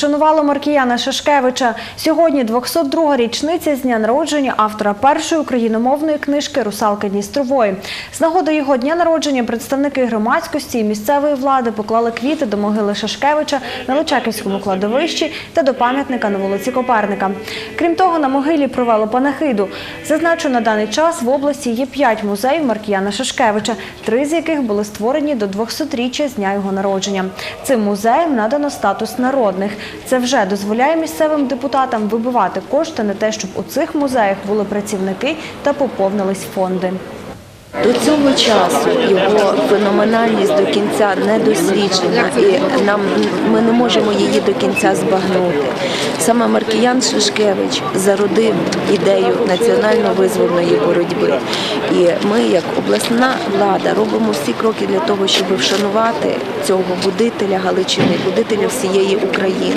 вшанувало Маркіяна Шашкевича. Сьогодні 202 річниця з дня народження автора першої україномовної книжки Русалки Дністрової. З нагоди його дня народження представники громадськості і місцевої влади поклали квіти до могили Шашкевича на Личаківському кладовищі та до пам'ятника на вулиці Коперника. Крім того, на могилі провели панахиду. Зазначу, на даний час в області є п'ять музеїв Маркіяна Шашкевича, три з яких були створені до 200-річчя з дня його народження. Цим музеям надано статус народних. Це вже дозволяє місцевим депутатам вибивати кошти на те, щоб у цих музеях були працівники та поповнились фонди. До цього часу його феноменальність до кінця не досліджена, і нам ми не можемо її до кінця збагнути. Саме Маркіян Шишкевич зародив ідею національно-визвольної боротьби. І ми, як обласна влада, робимо всі кроки для того, щоб вшанувати цього будителя Галичини, будителя всієї України.